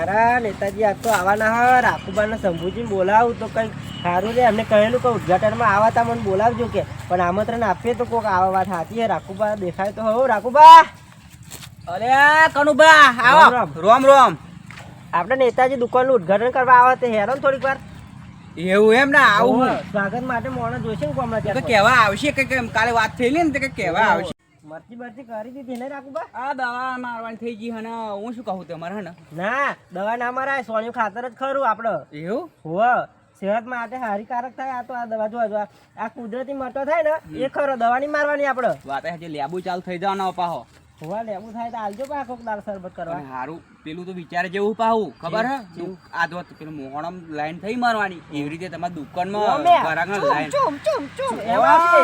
અરે નેતાજી આ તો આવવાના હા. રાખુબાને શંભુજી બોલાવું તો કંઈક સારું રે. એમને કહેલું કે ઉદઘાટનમાં આવા તા મને બોલાવજો કે. પણ આમંત્રણ આપીએ તો કોઈક આવા વાત સાચી હે રાખુબા દેખાય તો હો રાખુબા. અરે કનુબા આવો. રામ રોમ. આપણે નેતાજી દુકાનનું ઉદઘાટન કરવા આવે તે હેરાન થોડીક વાર. એવું એમ ને આવું સ્વાગત માટે મોણસ જોઈશે ને કોમના તો કેવા આવશે કે કાલે વાત થયેલી ને તો કે કેવા આવશે? મરચી બરચી કરી દીધી ને રાખુબા આ દવા મારવાની થઈ ગઈ હને હું શું કહું તમારે હને? ના દવા ના મરાય સોણિયું ખાતર જ ખરું આપણે એવું? હો સેહત માટે હાનિકારક થાય આ તો આ દવા જો જો આ- કુદરતી મટો થાય ને એ ખરો દવાની મારવાની આપણે વાત હજી લેબુ ચાલુ થઈ જવાનો પાહો હોવા લેવું થાય તો આલજો પા કોક દાળ શરબત કરવા. હારું પેલું તો વિચાર જેવું પાહું ખબર હે? આ પેલું મોહણમ લાઈન થઈ મારવાની. એવી રીતે તમારા દુકાનમાં ઓમે, ઘરાકના લાઈન. ચૂમ, ચૂમ, ચૂમ, એમાં આવશે.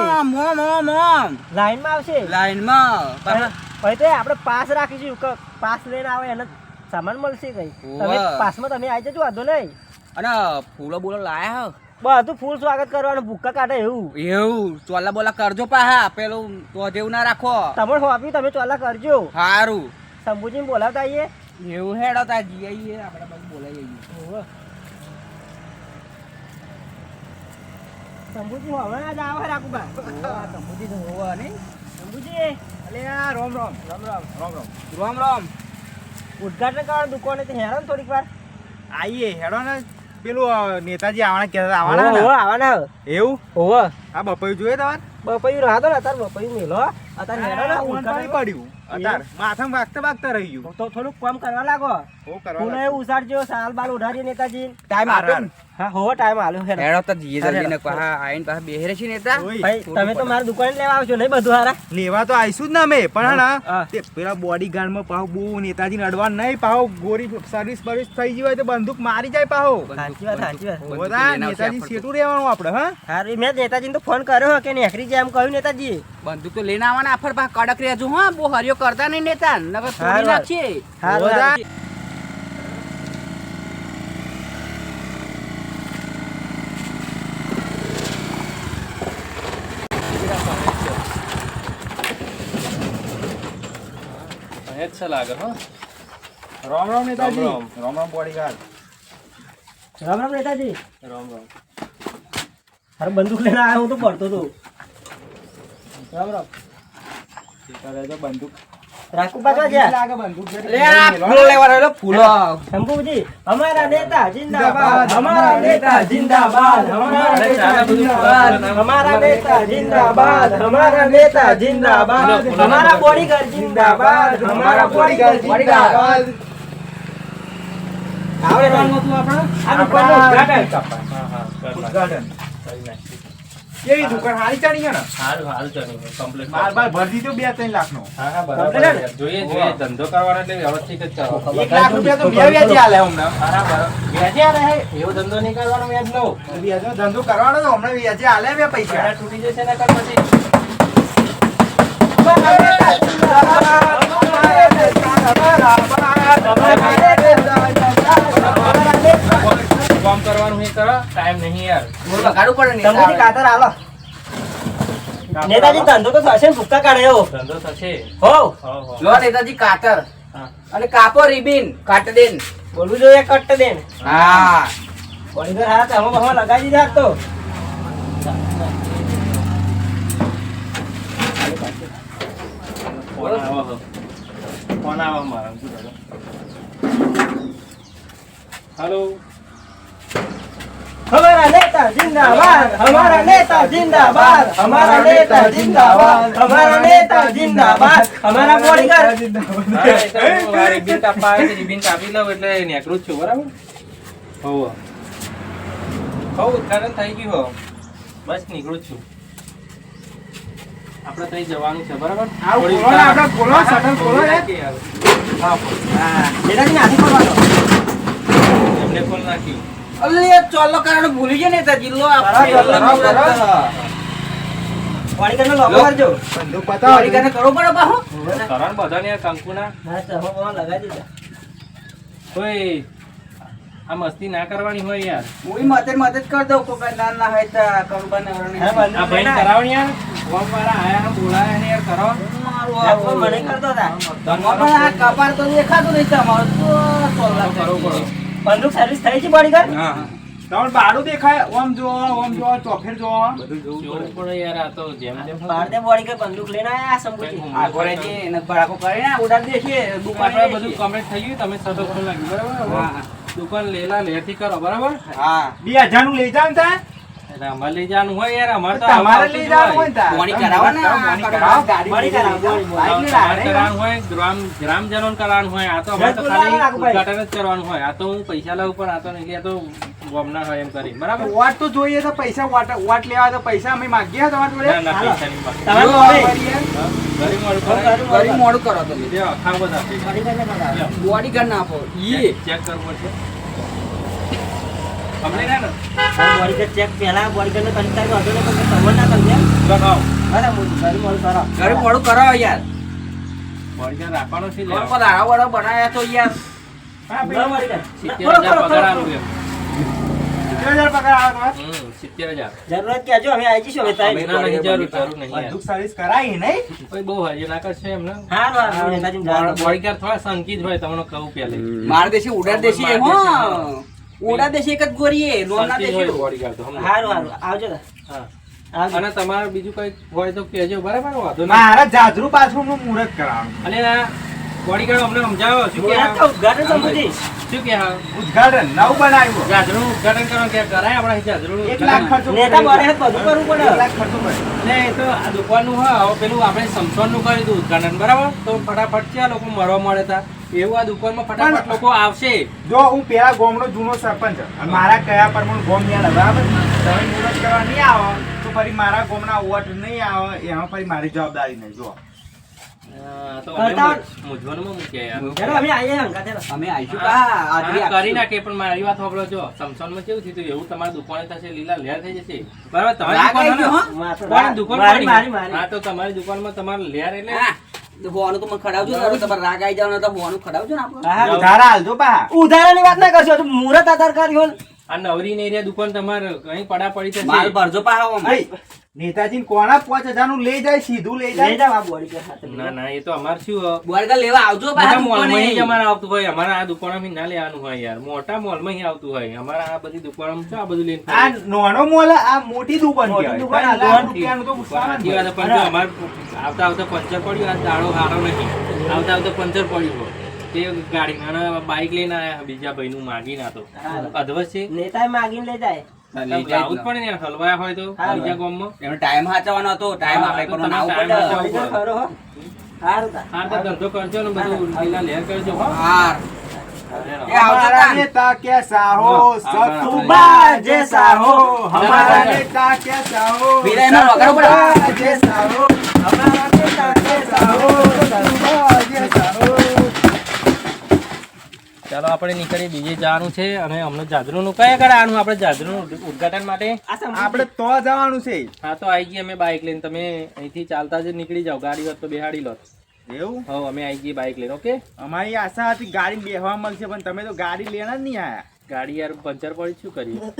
આવશે. લાઈનમાં. પાછા. પછી તો આપણે પાસ રાખીશું પાસ લઈને આવે એને સામાન મળશે કઈ. તમે. પાસમાં તમે આવી જજો વાંધો નહીં. અને ફૂલો બોલો લાયા હો. બધું ફૂલ સ્વાગત કરવાનું ભૂક્કા કાઢે એવું. એવું ચોલા બોલા કરજો પાહા. પેલું તો જેવું ના રાખો. તમે હોપી તમે ચોલા કરજો. હારું. શંભુજી બોલાવતા આવીએ એવું હેડો તા જી આઈએ. આપણે બધું બોલાવી આવીએ શંભુજી હવે જ આવે રાખું બા. શંભુજી તો હોવા નહીં. શંભુજી અલે રોમ રોમ. રામ રામ રોમ રોમ. રોમ રોમ. ઉદઘાટન કરવાનું દુકાને હેરાન થોડીક વાર. આવીએ હેડો ને. પેલું નેતાજી આવવાના કહેતા આવવાના ને? આવવાના. એવું? હોવે આ બપયું જોઈએ તમારે? બપૈયું રાતો ને અત્યારે બપયું મેલો. અત્યારે આ ને ઊંઘ પડ્યું. માથામાં વાગતા વાગતા રહી ગયું. તો થોડુંક કામ કરવા લાગો. હું કરવા લાગ્યો. ઉસાડજો સાલ બાલ ઉઢાડી નેતાજી. ટાઈમ આપ્યો હા હો ટાઈમ આલ્યો હે એડો તો જીએ જલ્દી ને કહા આઈન પાસે બેહરે છે નેતા. ભાઈ તમે તો મારા દુકાને લેવા આવજો નહીં બધું હારા? લેવા તો આવીશું જ ના મે પણ હા. હા. તે પેલા બોડી ગાર્ડમાં પાહુ બહુ નેતાજી અડવા નહીં પાવ ગોરી સર્વિસ બર્વિસ થઈ ગઈ હોય તો બંદૂક મારી જાય પાહુ. સાચી વાત સાચી વાત. બધા નેતાજી. સેટું રહેવાનું આપણે હા? હારું મેં નેતાજીને તો ફોન કર્યો કે નેકરી જાય એમ કહ્યું નેતાજી. બંદૂક તો લઈને આવવાના આફર પા કડક રહેજો હા બહુ હરિયો કરતા નહીં નેતા. નકર તોડી લાગે હો. રામ રામ નેતાજી. રામ રામ. રામ બોડી ગાર્ડ રામ રામ નેતાજી. રામ રામ. અરે બંદૂક લઈને આવ્યો હું તો પડતો હતો રામ રામ. કરે તો બંદૂક. રાખું પાછો જ્યાં લાગે બંદૂક લે આ ફૂલો લેવા રહેલો ફૂલો. શંભુજી હમારા નેતા જિંદાબાદ હમારા નેતા જિંદાબાદ હમારા નેતા જિંદાબાદ હમારા નેતા જિંદાબાદ હમારા નેતા જિંદાબાદ હમારા બોડીગાર્ડ જિંદાબાદ હમારા બોડીગાર્ડ જિંદાબાદ. આવે રણમાં તું આપણો. આ દુકાનનું ઉદ્ઘાટન. હા. કેવી દુકાન હારી ચાલી છે ને? સારું હારું ચાલો કમ્પ્લીટ બાર બાર ભરી દીધો બે ત્રણ લાખ નો. હા હા બરાબર જોઈએ જોઈએ ધંધો કરવાનો એટલે વ્યવસ્થિત જ ચાલો. એક લાખ રૂપિયા તો બે વ્યાજે આલે હા હા બરાબર. વ્યાજે આલે હે. એવો ધંધો નહીં કરવાનો વ્યાજ નો. વ્યાજનો ધંધો કરવાનો તો હમણાં વ્યાજે આલે બે પૈસા. તૂટી જશે ને કર પછી. કામ કરવાનું એ કરો ટાઈમ નહીં યાર. બોલ બગાડવું પડે નહીં. શંભુજી કાતર આલો. નેતાજી ધંધો તો થશે ભૂક્કા કાઢે એવો. ધંધો થશે. હો. હો હો. લો નેતાજી કાતર. અને કાપો રિબિન કાટ દેન. બોલવું જોઈએ કટ દેન. હા. બોડીગાર્ડ હાથ આમાં બહામાં લગાવી દીધા તો. ફોન આવો હો. ફોન આવો મારા? હાલો हमारा नेता जिंदाबाद हमारा नेता जिंदाबाद हमारा नेता जिंदाबाद हमारा नेता जिंदाबाद हमारा बॉडीगार्ड હા, એ તો હું આ રિબીન કાપવા આવે છે, રિબીન કાપી લઉં એટલે નીકળું જ છું બરાબર હોવ હોવ ઉદઘાટન થઈ ગયું હો બસ નીકળું જ છું આપણે ત્યાં જવાનું છે બરાબર આ થોડી ખોલો ને, વાર- આપણે ખોલો, હા, હા, શટર ખોલો ને. નાખીએ યાર. હા, ખોલ. नेताजी ने हाथी पकड़वा એમને ખોલ નાખી અલ્લે ચોલ્લો કારણ ભૂલી ગયો ને તા. આ મસ્તી ના કરવાની હોય યાર. કોઈ માતે મદદ કર દો કોઈ ના ના હોય તો કરું કરાવણી યાર કરો. મને કરતો તા કપાર તો દેખાતું નહીં તમારું. તો કરો બંદૂક સર્વિસ થઈ છે બોડીગાર્ડ હા હા. તમારે બારું દેખાય? ઓમ જો ઓમ જો ચોફેર જો. જોવું પડે. યાર આ તો જેમ જેમ ભારતે બોડીગાર્ડ બંદૂક લઈને આયા શંભુજી આ ઘોડેથી એને ભડાકો ઉડાડ દે છે દુકાન બધું કમ્પ્લીટ થઈ ગયું તમે સતત લાગ્યું બરાબર? હા, દુકાન લેલા લેતી કરો બરાબર? હા. બે હજારનું લઈ જાવ ને અમારે લઈ જવાનું હોય યાર અમારે તો તમારે લઈ જવાનું હોય. હોય. મોણી કરાવો ને. મોણી કરાવો. ગાડી મોણી કરાવો, મોણી. બાઈક લઈને તમારે આવે. કરવાનું હોય ગ્રામ ગ્રામજનોને કરવાનું હોય. આ તો અમારે તો ખાલી ઉદ્ઘાટન જ કરવાનું હોય. આ તો હું પૈસા લઉં પણ આ તો નહીં આ તો ગોમના હોય એમ કરી. બરાબર? વાટ તો જોઈએ તો પૈસા વાટ વોટ લેવા તો પૈસા. અમે માગીએ તમારી જોડે. ના ના બોડી- ગરીબ મોડું કરો તમે. આખા બધા. આપી. ઈ. ચેક- કરવો પડશે. હે ને? આ બોડીગાર્ડ ચેક પહેલા બોડીગાર્ડને કંઈ તારીખ વાંધો નહીં, પણ ખબર ના તમને. બરાબર, ગરીબ મોદી કરો. ગરીબ મોડું કરો યાર. બોડીગાર્ડ રાખવાનો છે લોકો દાડા વાળો બનાવ્યા તો યાર. પેલા. એમ. જરૂરત કહેજો, અમે આવી જઈશું હવે સાહેબ. નહીં, જરૂર, જરૂર નહીં સર્વિસ કરાવી નહીં. બહુ એમને. જવાનું. બોડીગાર્ડ થોડા સંકિત હોય તમને કહું પહેલે. માર દેશી ઉડાડ દેશી માર હો દેશે એક જ ગોરીએ હોય દેશી સમજો. હારું, હારું, આવજો હા. અને તમારે બીજું કઈ હોય તો કહેજો. બરાબર? વાંધો મારા જાજરૂ બાથરૂમનું મુહૂર્ત કરાવવાનું અને આ બોડીગાર્ડ અમને સમજાવો. શું કે ઉદ્ઘાટન શંભુજી. શું કે ઉદઘાટન નવું બનાવ્યું. જાજરું ઉદઘાટન કરવાનું કે કરાય આપણે જાજરું એક લાખ ખર્ચો નેતા મારે બધું કરવું પડે. એક લાખ ખર્ચો પડે ને તો આ દુકાનનું હવે પેલું આપણે સમસોનનું કર્યું હતું ઉદ્ઘાટન. બરાબર? તો ફટાફટ છે આ લોકો મરવા મળે તા એવું આ દુકાનમાં ફટાફટ લોકો આવશે. જો હું પેલા ગોમનો જૂનો સરપંચ મારા કયા પ્રમાણે ગામ યાદ બરાબર? તમે મુરત કરવા નહીં આવો તો ફરી મારા ગોમના વોટ નહીં આવે એમાં ફરી મારી જવાબદારી નહીં જો કરી નાખે પણ મારી વાત સાંભળો જો સમસોનમાં કેવું થયું એવું તમારી દુકાને થશે લીલા લેર થઈ જશે. બરાબર તમારી દુકાન દુકાન મારી, પડી. મારી, મારી. હા તો તમારી દુકાનમાં તમારે લેર એટલે હોવાનું તો મને ખડાવજો ને, તમારે રાગ આવી જાવ ને તો હોવાનું ખડાવજો ને આપણે. હા, ઉધારા હાલજો પા ઉધારાની વાત ના કરશો તો મુહૂર્ત આધાર ને. આ નવરી ને એરિયા દુકાન તમારે કઈ પડા પડી માલ ભરજો પા. નેતાજી કોના પાંચ હજારનું લઈ જાય સીધું લઈ લઈ જાય આ બોડીગાર્ડ ના ના એ તો અમાર શું હોય, લેવા આવજો મોલમાં અમારે આવતું હોય અમારે આ દુકાનોમાં ના લેવાનું હોય યાર. મોટા મોલમાં ય આવતું હોય. અમારે આ બધી દુકાનોમાં શું આ બધું લઈને આ નાનો મોલ આ મોટી દુકાન દુકાન, તો પણ જો આવતા આવતા પંચર પડ્યું આ દાડો સારો નહીં. આવતા આવતા પંચર પડ્યું હોય. તે ગાડી બાઈક બાઇક લઈને આયા બીજા ભાઈનું માગીને આ તો હા. અધવસ છે? નેતા માગીને લઈ જાય. હા, લઈ જાય આવું જ પડે ને યાર, હલવાયા હોય તો હા. બીજા ગામમાં એનો ટાઈમ હાચવવાનો હતો ટાઈમ હા, આપણે તો પણ તમે આવું ટાઈમ પડે. હાચવો. બોડીગાર્ડ ખરો હો. હારું તા. હા તો ધંધો કરજો ને બધું લીલા લેર કરજો હો હાર. એ આવજો हमारा તાન. नेता कैसा हो हाँ, सतुबा जैसा हो हमारा नेता कैसा हो વિરાયનો વગાડો પડે. सतुबा जैसा हो हमारा नेता कैसा हो सतुबा जैसा हो ચાલો આપણે નીકળી બીજે જવાનું છે અને અમને જાજરૂનું કયા કયા આનું? આપણે જાજરૂનું ઉદઘાટન માટે? આપણે તો જવાનું છે. હા તો આવી ગઈ અમે બાઇક લઈને. તમે અહીંથી ચાલતા જ નીકળી જાઓ. ગાડી હોત તો બેહાડી લો એવું? હવે અમે આવી ગઈ બાઇક લઈને ઓકે? અમારી આશા હતી ગાડી બેહવા મળશે પણ તમે તો ગાડી લેણા જ નહીં આયા. ગાડી યાર પંચર પડી શું કરીએ?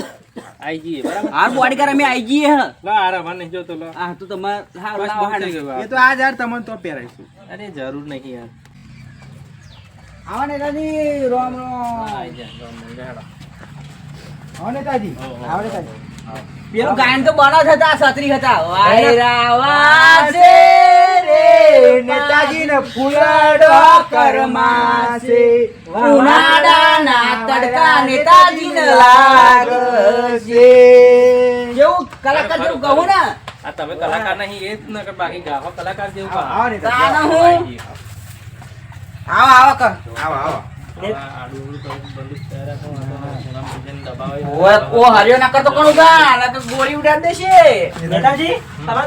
આવી ગઈ બરાબર? હાર કર અમે આવી ગઈ હે. લો આ રવા જો જોતો લો. હા તો તમારે હા એ તો આ યાર તમને તો પહેરાઈશું અરે જરૂર નહીં યાર. આવો નેતાજી રોમ રોમ. આવી જાય, જો અમને બેહાડો. હો નેતાજી હો, હો. આવડે કાંઈ. પેલું ગાયન તો બનો હતા સત્રી હતા. વાયરા વાસે રે નેતાજી ને ફૂલડો કરમાશે. ઉનાળાના તડકા નેતાજીને લાગશે. જેવું કલાકાર જેવું કહું ને? તમે કલાકાર નહીં એ જ નકર બાકી ગાહો કલાકાર જેવું આવો ગાઓ. નેતાજી તાના આવો. હું. આવી. આવો કર. આવો આવો.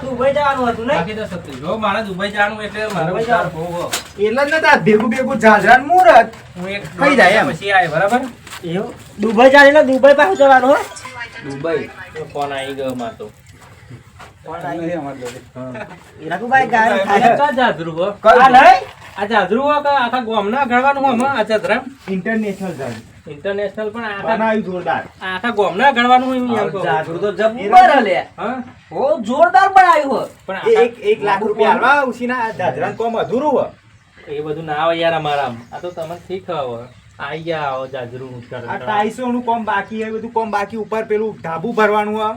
દુબઈ જવાનું હતું ને? બાકી તો સત્રી. જો મારે દુબઈ જવાનું એટલે મારે દુબઈ વિચાર જવાનું. બહુ હો. એટલે જ નતા ભેગું ભેગું જાજરાનું હું એક જાય પછી આય બરાબર? એવું? દુબઈ ફોન આવી ગયો માર ઇન્ટરનેશનલ ઇન્ટરનેશનલ પણ આખા જોરદાર. આ આખા ગામના ગણવાનું જાગૃત તો જબ્બર હલે હા? ઓ જોરદાર પણ આવ્યું પણ એક એક લાખ રૂપિયા. હાલવા ઉસીના આ કોમ અધૂરું હોય એ બધું ના આવે યાર અમારા આ તો તમને ઠીક હવે આઈ ગયા જાજરૂ આ ટાઈસો નું કોમ બાકી હે બધું કોમ બાકી ઉપર પેલું ઢાબુ ભરવાનું આ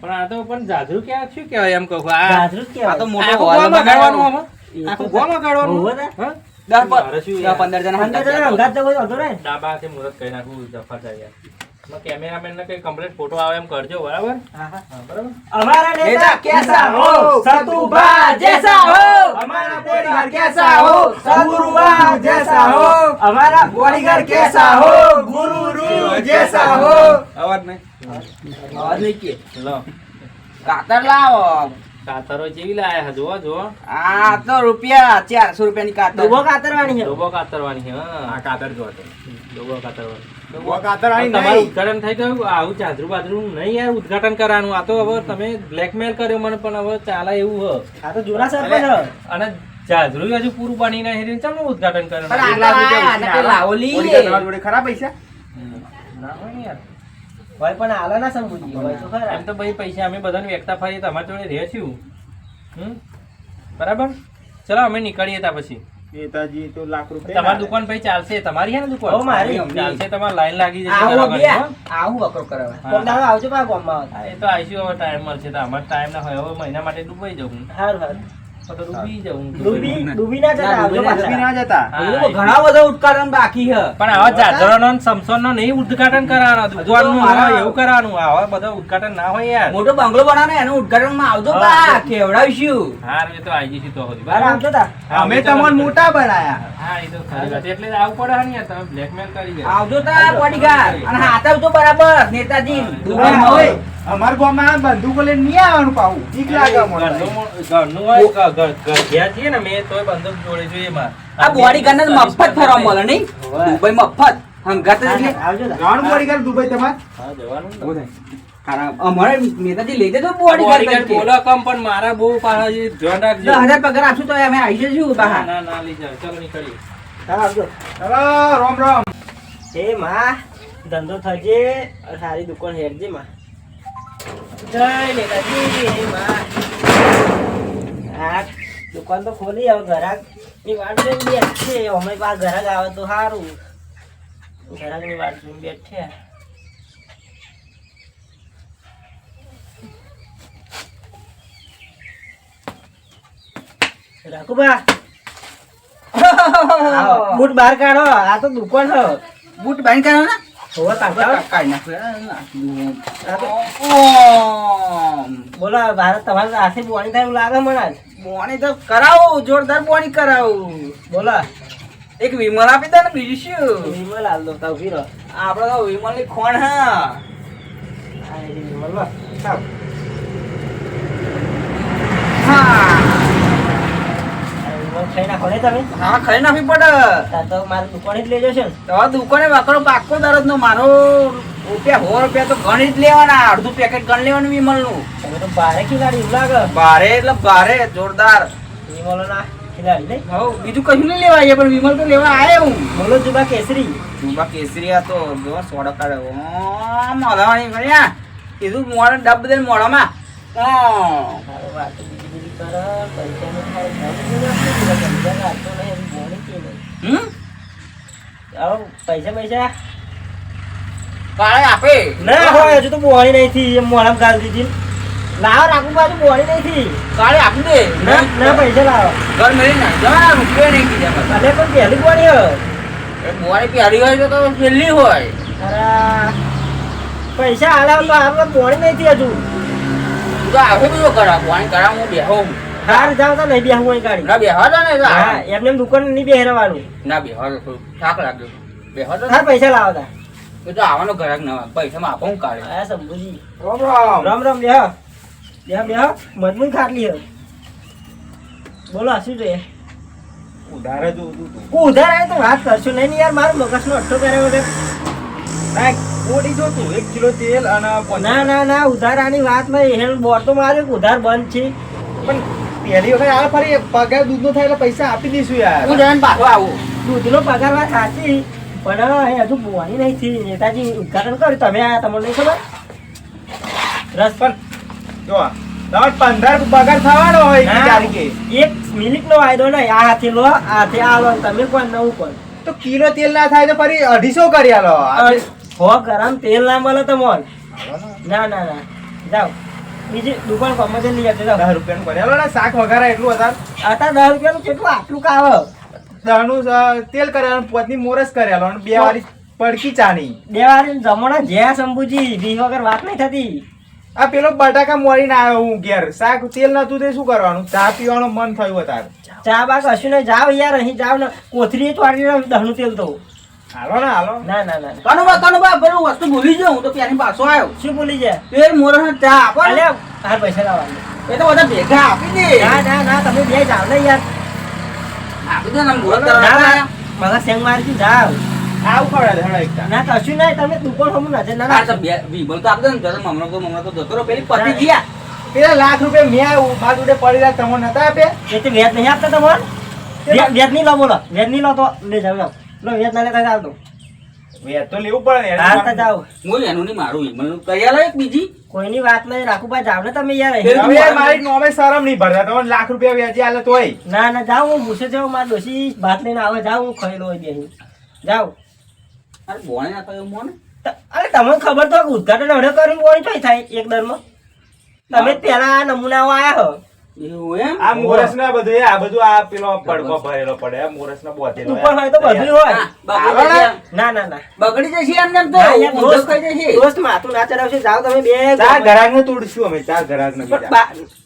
પણ આ તો પણ જાજરું ક્યાં શું કહેવાય એમ કહું આ જાજરૂ કે આ તો. મોટો ગોળ. અગાડવાનું આમાં? આખું ગોળ બગાડવાનું હોવે ને? હા? દસ? પંદર જણા હતા. જરા અંગાત જવો તો ડાબા કે મુરત કરી નાખું જફા થાય કેમેરામેન કઈ કમ્પ્લીટ કાતર લાવો. કાતરો જેવી લાયા જોવો જોવો આ તો રૂપિયા ચારસો રૂપિયાની કાતર. ડૂબો કાતરવાની છે. ડૂબો કાતરવાની છે હા. કાતર જોવો ડૂબો કાતરવાની. તમારું ઉદઘાટન થઈ ગયું? આવું ચાદરું બાજરું નહીં યાર ઉદઘાટન કરવાનું આ તો હવે તમે બ્લેકમેલ કર્યો મને પણ હવે ચાલે એવું હ આ તો જૂના સરપંચ અને ચાદરું હજુ પૂરું પાણી ના ચાલો ઉદઘાટન કરવાનું. જોડે ખરા પૈસા? ના હોય યાર. હોય પણ આલો ના સમજૂતી હોય તો ખરા. એમ તો ભાઈ પૈસા અમે બધાને વેચતા ફરી તમારી જોડે રહે છું. હમ? બરાબર? ચલો અમે નીકળીએ ત્યાં પછી. નેતાજી તો લાખ રૂપિયા તમારી દુકાન ભાઈ ચાલશે? તમારી હે ને દુકાન? ઓ મારી. ચાલશે તમારે લાઈન લાગી જશે આવો બે. આવું વકરો કરાવે. કોક દાડો આવજો પાછા ગામમાં. એ તો આવીશું હવે ટાઈમ મળશે તો અમાર ટાઈમ ના હોય. હવે મહિના માટે ડૂબાઈ જવું હારું હારું. આવજો ઉદઘાટન બાકી છે. પણ આવા જાજરનો ને સમસોનનો નહીં ઉદ્ઘાટન કરવાનું દુકાનનું મારા- હોય એવું કરવાનું આવા બધા ઉદ્ઘાટન ના હોય યાર. મોટો બંગલો બનાવે એનું ઉદઘાટનમાં આવજો કેવડાવીશું. આવજો અમે તમને મોટા બનાયા. હા એ તો એટલે પડે ને તમે બ્લેકમેલ કરી ગયા આવજો તા અને હાથ આવજો બરાબર નેતાજી. હોય. અમાર ગામમાં બંદૂકો લઈને નહીં આવવાનું પાવું બીક લાગે. ઘરનું હોય ઘર ઘેર છીએ ને મેં તોય બંદૂક જોડે જોઈએ માર આ બોડીગાર્ડ ને મફત ફરવા મળે નહીં? દુબઈ મફત. હંગાત જ એટલે. આવજો બોડી ગન દુબઈ તમાર? હા જવાનું ને. અમારે નેતાજી લઈ દેજો બોલો કમ પણ મારા બહુ પાછા ધ્યાન રાખજો. દસ પગાર આપશું તો અમે આવી જઈશું ના બહાર. ના ના લઈ જાઓ. ચલો નીકળીએ. હા આવજો. ચલો રોમ રોમ. એ માં ધંધો થજે સારી દુકાન હેરજે માં. દુકાન ખોલી હવે અમે પા આવે તો સારું ઘરાકની બૂટ બહાર કાઢો. આ તો દુકાન હ બૂટ કાઢો ને. તો. બોલો ભારત તમારે હાથે બોણી થાય એવું લાગે મને. બોણી તો કરાવું જોરદાર બોણી કરાવું બોલો એક વિમલ આપી દે ને બીજું શું વિમલ હાલ દો તાવ ઊભી રહો. આપડે તો વિમલની ખોણ હા વિમલ હા ખાઈ નાખો ને તમે? હા ખાઈ નાખવી પડે તો મારે દુકાને જ લેજો છે તો દુકાને વાકડો પાક્કો દરજ નો મારો રૂપિયા સો રૂપિયા તો ગણી જ લેવાના અડધું પેકેટ ગણ લેવાનું વિમલનું તમે તો બારે ખિલાડી એવું લાગે. ભારે એટલે ભારે જોરદાર. વિમલો ના ખિલાડી નહીં? હવ બીજું કશું નહીં લેવાય પણ વિમલ તો લેવા આયો હું. બોલો જુબા કેસરી. જુબા કેસરીયા તો જો સોડા કાઢે મોઢાવાની કર્યા કીધું મોડા ડબ દે મોઢામાં. વાતો પૈસાનું નહીં કે નહીં. આવો પૈસા પૈસા. કાળે આપે. ના હોય હજુ તો બોણી નહીં થી એમ મોઢામાં ગાળ દીધી લાવો રાખું બાજુ બોણી નહીં થી કાળે આપી દે. ના ના પૈસા લાવો. ઘર મળી ના જવા રૂપિયા નહીં કીધા. અલે પણ પહેલી બોણી હોય. એ પહેલી પ્યારી હોય તો પહેલી હોય. અરે પૈસા આલાવ તો આપણે બોણી નહીં થી હજુ. તું તો આવે બધું કરા પાણી કરા હું. બેહો હું. હાર જાવ તો નહીં અહીં ગાડી. ના બેહવા દો ને હા એમને દુકાન નહીં બેહરવાનું. ના બેહવા દો થોડું થાક લાગ્યો બેહવા તો ને. પૈસા લાવતા એ તો આવવાનો ઘરાક ના. પૈસામાં આપો હું કાઢે. આયા સમજી રોમ રોમ. રામ રામ બેહ. બેહ બેહ. મજબૂત ખાટલી હ. બોલો શું જોઈએ. ઉધારે જોતું તું. ઉધાર તો વાત કરશું નહીં ને યાર. મારું મગજનો અઠ્ઠો કર્યો વગર એક કિલો તેલ અને ના ના ના ઉધારાની વાત નહીં હેલ બોર તો ઉધાર બંધ છે? પણ પહેલી વખત આ ફરી પગાર દૂધનો થાય એટલે પૈસા આપી દઈશું યાર. હું જઈને પાછો આવું. દૂધનો પગાર વાત સાચી પણ હજુ બોવાની નહીં થી નેતાજી ઉદઘાટન કર્યું. તમે આયા તમને નહીં ખબર? રસ પણ. જો તમારે પંદર પગાર થવાનો હોય તારીખે. એક મિનિટ નો વાયદો નહીં. આ હાથે લો આ હાથે આ લો તમે કોણ નવું કોણ તો કિલો તેલ ના થાય તો ફરી અઢીસો કરી આલો. આજે હો ગરમ તેલ ના મળે તો મોલ. ના ના ના. જાઓ. બીજી દુકાન કમજે લઈ આવજો જાઓ. દસ રૂપિયાનું આલો ને શાક વઘારે એટલું હતા હતા દસ રૂપિયાનું કેટલું આટલું કાવ દહનું તેલ કરેલું પોતની મોરસ કરેલો અને બે વાળી પડકી ચાની. બે વાળી જમણા જ્યાં શંભુજી વી વગર વાત નહીં થતી. આ પેલો બટાકા મોરીને આવ્યો હું ઘેર. શાક તેલ નતું તે શું કરવાનું? ચા પીવાનું મન થયું અત્યારે ચા બા કશું નહીં જાવ યાર અહીં જાવ ને. કોથરી ચોરી દહનું તેલ તો. હાલો ના હાલો. ના ના ના કનુભા પેલું વસ્તુ ભૂલી ગયો હું તો ત્યાંની પાછો આવ્યો શું ભૂલી જાય પેર મોરસ ચા આપો ને. અલ્યા હાર પૈસા લાવવાનું એ તો બધા ભેગા આપી દે. ના ના ના તમે બે જાવ ને યાર. આપી દે ને મુહૂર્ત ના કરવા ના સેંગ જાવ. આવું ખવડાવે હળો ના કશું નહીં તમે દુકાન હમું ના આ તો નાખો. બે- વિમલ તો આપી દે ને જરા મમરો તો મમરો તો જતો પેલી પતી ગયા. પેલા લાખ રૂપિયા મેં આવ્યું મારા જોડે પડી રહ્યા તમને નતા આપ્યા? એ તો વ્યાજ નહીં આપતા તમારે? વ્યાજ વ્યાજ નહીં લો બોલો. વ્યાજ નહીં લો તો લે જાવ જાવ. લો વ્યાજ ના લેતા જાવ તો. તો લેવું પડે જાવ હું એનું નહીં મારું કરી આલો બીજી? કોઈની વાત નહીં રાખુભાઈ જાવ ને તમે યાર યાર મારી નોમે શરમ નહીં ભરતા તમને લાખ રૂપિયા વ્યાજે આલે તોય. ના ના જાવ હું ભૂસે જાઉં મારા ડોશી ભાત લઈને આવે જાવ હું ખાઈ લો બેહી જાવ અરે બોણે ના કહ્યું મોને અરે તમને ખબર તો ઉદઘાટન હવે કરીને કોણ થાય એક દરમાં. તમે પેલા નમૂનાઓ આયા હો. એવું એમ? આ મોરસ ના બધું આ બધું આ પેલો પડકો ભરેલો પડે મોરસ ના બોતેલો ઉપર હોય તો બધું હોય. હા, બગડી જશે. ના ના ના. બગડી જશે એમને એમ તો? ના, યાર, ઊંધો દોસ્ત ખાઈ જશે. દોસ્ત માથું ના ચડાવશે. જાવ તમે બે ચાર ઘરાક ને તોડશું અમે ચાર ઘરાક ને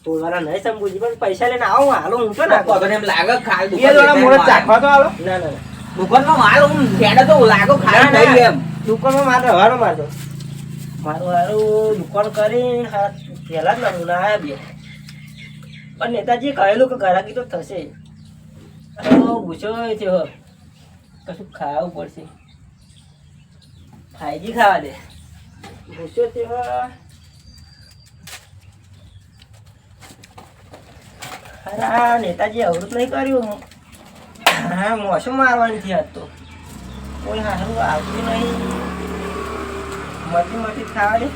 તોડવાના નહીં સમજુજી પણ પૈસા લઈને આવો હાલો હું તો ના પગને એમ લાગે ખાય બે જોડા મોરસ ચાખવા તો આલો ના ના ના. દુકાનમાં માલ હું હેડે તો લાગો ખાય ના, ના. થઈ એમ. દુકાનમાં મારો મારતો મારું હારું દુકાન કરીને હા પહેલા જ નમૂના આવ્યા બે. પણ નેતાજીએ કહેલું કે ઘરાકી તો થશે. પૂછો છે હો કશું ખાવું પડશે. ફાઈજી ખાવા દે. પૂછો છે અરે આ નેતાજી અવરું નહીં કર્યું. હું હા મોસમ મારવાની થી આજ તો. કોઈ હારું આવતું નહીં. મટી મટી ખાવા દે.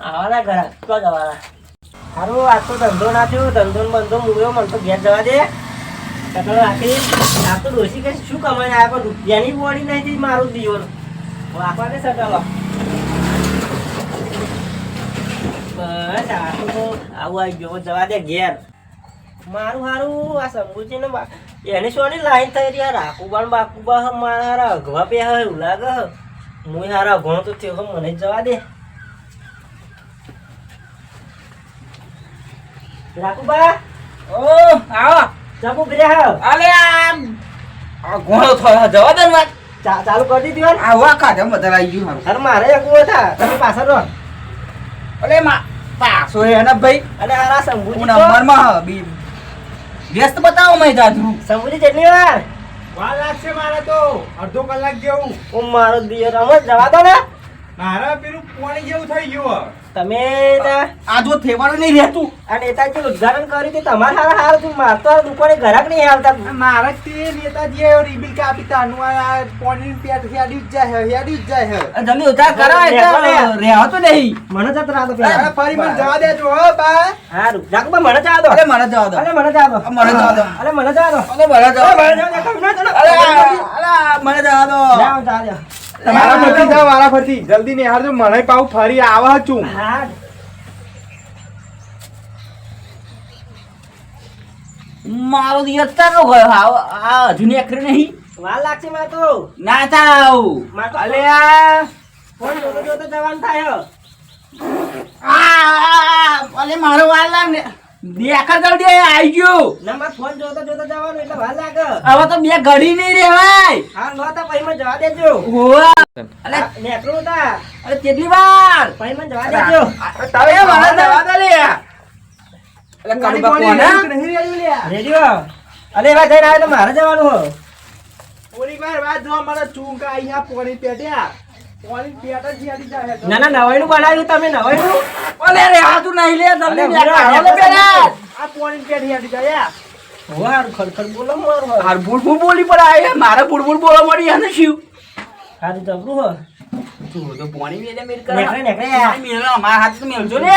આવાના ઘરા, તો જવાના સારું આજ તો ધંધો ના થયો, ધંધો બંધો મૂક્યો મને તો ઘેર જવા દે. કટલો રાખી આ તો ડોસી કે શું કમાઈને આવ્યા? પણ રૂપિયાની બોડી નહીં થઈ મારું દીવર દે સટલો બસ આ તો આવું આવી ગયો. જવા દે ઘેર. મારું સારું આ સમબુજી ને એને શોની લાઈન થઈ રહી રાખુબા બાકુબા મારા અઘવા પે હ લાગે હ. હારા અઘણો તો થયો મને જવા દે. રાખુબા ઓ આવો. ચાપુ ફર્યા હ અલે આમ. આ થયો જવા દે વાત. ચાલુ કરી દીધી હોય આ વા આવી ગયું હારું. અરે મારે એકવું હતા તમે પાછળ રહો. અલે માં પાછો હે ને ભાઈ. શંભુજી નંબરમાં બી. વ્યસ્ત બતાવો મેં જાજરું શંભુજી કેટલી વાર? વાર લાગશે મારે તો. અડધો કલાક જેવું. હું મારો દિયર રમત જવા દો ને. મારા પેલું પાણી જેવું થઈ ગયું તમે આ જો થેવાનું નહીં રહેતું. આ નેતાજી ઉદ્ઘાટન કર્યું તે તમારે હારા હારું તું મારતો આ દુકાને ઘરાક નહીં આવતા. મારે તે નેતાજી રીબિલ કાપી તાનું આ પાણી પેટ હેડી જ જાય હે હેડી જ જાય હે. આ જલ્દી ઉતાર કરાય તો રહેતો નહીં. મને જત રાતો અરે પેલા. ફરી મને જવા દેજો હો બા. હારું. જાકુબા મને જવા દો. અરે મને જવા દો. અરે મને જવા દો. મને જવા દો. અરે મને જવા દો. અરે મને જવા દો. અરે મને જવા દો. અરે મને જવા દો. ના જવા દો. મારા ફરતી જાવ મારા ફરતી જલ્દી ને હારજો મને પાઉ ફરી આવા છું. મારો દિવસ તારો ગયો? આ આ હજુ નીકળ્યો નહીં? વાર લાગશે મારે તો. ના થાવ. અલે આ. ફોન જોતો જોતો જવાનું થાય આ અલે મારો વાર લાગ ને દેખા જલ્દી આવી ગયો. નંબર ફોન જોતો જોતો જવાનું એટલે ભાલ લાગે. હવે તો બે ઘડી નહીં રહેવાય. હા લો તો પછી મને જવા દેજો. હોવા. અલે આ તા. અરે કેટલી વાર? પછી મને જવા દેજો. તારે મને જવા દે લે અલે કાળી બાપુ ના નહીં રેડી લ્યા? રેડિયો અરે ભાઈ જઈને આવે તો મારે જવાનું હો. ઓલી વાર વાત જો મને ચૂંકા અહીંયા પોણી પેટ્યા. પોણી પેટા જ હેડી જાય ના ના નવાઈનું બનાવ્યું તમે નવાઈનું? ઓલે રે હાથું નહીં લે જલ્દી બુરા, ઓલે પેલા. આ પોણી પેટ હેડી જાય હારું ખડખડ બોલો મારું હાર બુડ બુડ બોલી પડે આ મારે બુડ બુડ બોલવા મળી અને શિવ હારું જબરું હો. તું તો પોણી મેલે મેલ નેકળે, નેકળે. પોણી મેલે, મારા હાથ મેલજો ને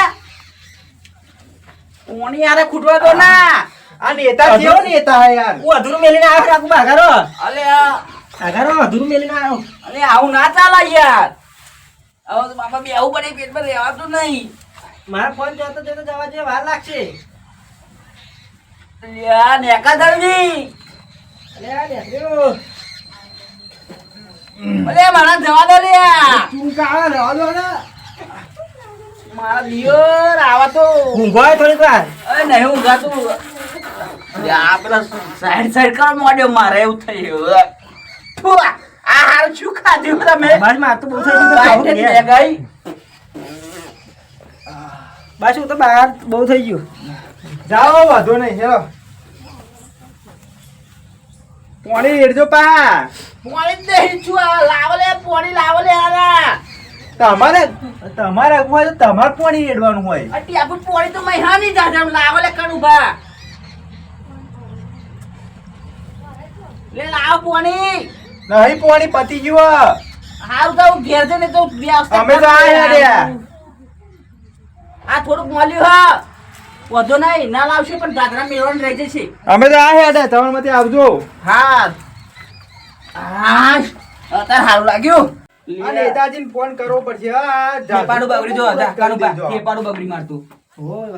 પોણી યારે ખૂટવા દો ના. આ નેતા કેવો નેતા હે યાર. હું અધૂરું મેલીને આવ્યો રાખું બાઘારો અલે આ. અધૂરું મેલીને આવ્યો અલે આવું ના ચાલે યાર. હવે બાપા બે આવું પડે પેટમાં રહેવાતું નહીં. મારા ફોન જોતો જોતો જવા જોઈએ વાર લાગશે. યાર નેકા ધરવી. અલે મારા જવા દે લ્યા તું કાળા રહેવા દો ને. મારા દિયોર આવા તો. ઊંઘો હોય થોડીક વાર. અરે નહીં ઊંઘાતું. યા સાઈડ સાઈડ કરવા મોડ્યો મારે એવું થયું આ હાલ શું ખાધું તમે? બસ માર તો બહુ થઈ ગયું તો બાઈક ખાવું જ ઘેર. લે ગઈ બસ હું તો બહાર બહુ થઈ ગયું. જાઓ વાંધો નહીં ચલો પોણી રેડજો પા પોણી નહીં છું લાવલે લાવો પોણી લાવલે આરા તમારે તમારે આગું હોય તો તમારે પોણી રેડવાનું હોય. અટી આપણ પોણી તો મહિનાની જાજા લાવો લે કણ ઊભા લે લાવ પોણી. નહીં પોણી પતી ગયું હારું તો ઘેર જઈને તો અમે તો રહ્યા. આ થોડુંક મળ્યું હા. વધુ નહીં ના લાવશે પણ દાદરા મેળવણ રહી જશે. અમે તો આ હેડે તમારે માંથી આવજો. હા. હા અત્યારે સારું લાગ્યું. નેતાજી નેતાજીને ફોન કરવો પડશે. હા ફેફાડું બગડી જો બગડી મારતું.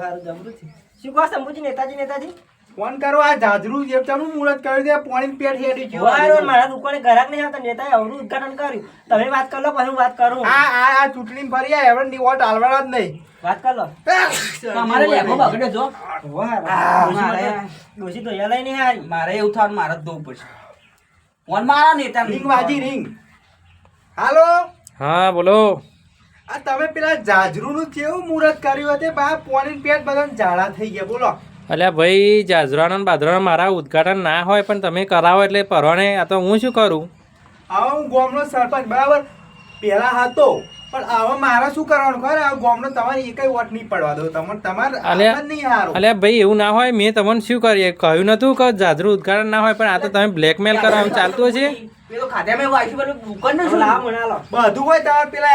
હારું છે. શું કહો શંભુજી નેતાજી નેતાજી? ફોન કરો આ જાજરું જે તમે મુહૂર્ત કર્યું છે પાણી પેટ હેડી ગયું. વારો મારા દુકાને ગ્રાહક નહીં આવતા નેતાએ અવરું ઉદ્ઘાટન કર્યું. તમે વાત કરો લો પછી હું વાત કરું. આ આ આ ચૂંટણી ફરી આ એવડે ની વોટ હાલવાના જ નહીં. વાત કરી. લો તમારે લેખો બગડે જો. મારે. ડોશી તો યલાય નહીં હારી. મારે એવું થવાનું મારે જ દઉં પડશે. ફોન મારા નેતા રિંગ વાજી રિંગ. હાલો? હા બોલો. આ તમે પેલા જાજરૂ નું કેવું મુહૂર્ત કર્યું હતું બા પોણી પેટ બધા ઝાડા થઈ ગયા બોલો. અલ્યા ભાઈ જાજરાનો બાજરાનો મારા ઉદઘાટન ના હોય પણ તમે કરાવો એટલે પરવાને. આ તો હું શું કરું? આવો, હું ગામનો સરપંચ, બરાબર? પહેલાં હતો પણ હવે મારે શું કરવાનું? ખબર આ ગામનો તમારે એકય વોટ નહીં પડવા દો. તમને તમારે અલ્યા- નહીં હારો. અલે ભાઈ એવું ના હોય મેં તમને શું કરીએ કહ્યું નતું કે જાજરું ઉદઘાટન ના હોય પણ આ તો તમે બ્લેકમેલ કરવાનું ચાલતું હશે? પેલો. બધું હોય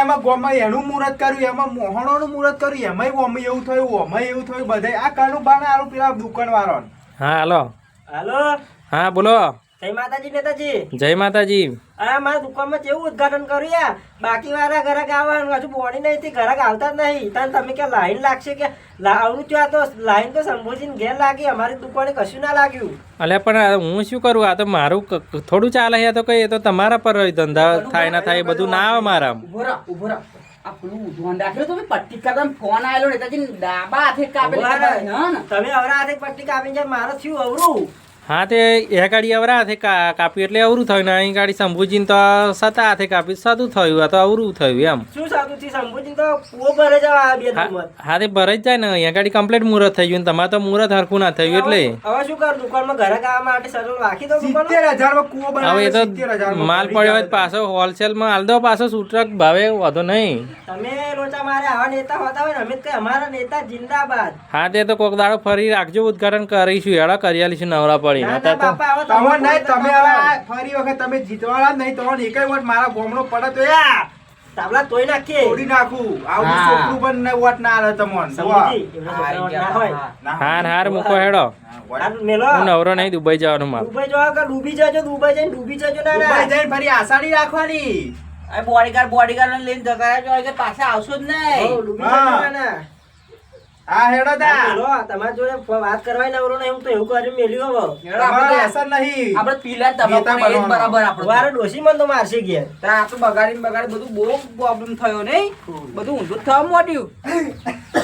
એમાં ગામમાં એનું મુહૂર્ત કર્યું એમાં મોહણોનું મુહૂર્ત કર્યું એમાંય ગામમાં એવું થયું ઓમાંય એવું થયું બધાય. આ કાનું બાને આલું પેલા દુકાન વાળો હા હાલો. હાલો. હા બોલો. જય માતાજી નેતાજી. જય માતાજી. આ મારા દુકાનમાં કેવું ઉદઘાટન કર્યું યાર. બાકી વાળા ઘરાક આવવાનું હજુ બોડી નહીં થી ઘરાક આવતા જ નહીં. તાન તમે કે લાઈન લાગશે કે લા- આવડું ત્યાં તો લાઈન તો સંભોજીને ઘેર લાગી અમારી દુકાને કશું ના લાગ્યું. અલ્યા પણ હું શું કરું? આ તો મારું થોડું ચાલે છે તો કઈ તો તમારા પર ધંધા થાય ના થાય બધું ના આવે મારા ઊભો રહો ઊભો રહો. આ પેલું ધોન તો પટ્ટી કરતા ફોન આવેલો નેતાજી ડાબા હાથે કાપેલી? તમે અવરા હાથે પટ્ટી કાપીને જાય મારે થયું અવરું. હા તે એ ગાડી અવરા હાથે કા- કાપ્યું એટલે અવરું થયું ને અહીં ગાડી શંભુજીને તો સતા હાથે કાપી સાદું થયું આ તો અવરું થયું એમ શું સાદું છે સંભોજીને તો કૂવો ભરે જવા હા તે ભરે જ જાય ને અહીંયા ગાડી કમ્પ્લીટ મુહૂર્ત થઈ ગયું ને તમારે તો મુહૂર્ત હરખું ના થયું એટલે. હવે શું કર દુકાનમાં ઘરે કાવા માટે સરળ રાખી દો સિત્તેર દુકાનમાં હજારમાં કૂવો હવે તો માલ પડ્યો હોય પાછો હોલસેલ હોલસેલમાં હાલ દો પાછો સૂટક ભાવે વધો નહીં. તમે લોચા મારે આવા નેતા હોતા હોય ને અમે કઈ અમારા નેતા જિંદાબાદ. હા તે તો કોક દાડો ફરી રાખજો ઉદઘાટન કરીશું હેડા કરી આલીશું નવરા પડી. ના નતા ના તો બાપા હવે તમે નહીં તમે હવે ફરી વખત તમે જીતવાના નહીં તમને એકય વોટ મારા ગોમનો પડે તો યા તાબલા તોય નાખીએ. તોડી નાખું. આવું. છોકરું પણ ને વોટ ના આલે તમને. હાર હાર મૂકો હેડો. મેલો. હું નવરો નહીં દુબઈ જવાનું માલ દુબઈ જવા કે ડૂબી જજો દુબઈ જઈને ડૂબી જજો ના દુબઈ ના જઈને ફરી આસાડી રાખવાની. આ બોડીગાર્ડ બોડીગાર્ડ લઈને જતા જો કે પાછા આવશો જ નહીં. ડૂબી જજો ના. આ હેડો તા. મેલો તમારી જોડે વાત કરવાય નવરો ને હું તો એવું કરી મેલ્યો હવે. હેડો આપણે અસર નહીં. આપણે પીલા તમાકુ નેતા એ બરાબર આપણે. વારે ડોશી મન તો મારશે ગયા તા આ તો બગાડીને બગાડી બધું બહુ પ્રોબ્લેમ થયો નહીં. બધું ઊંધું જ થવા માંડ્યું.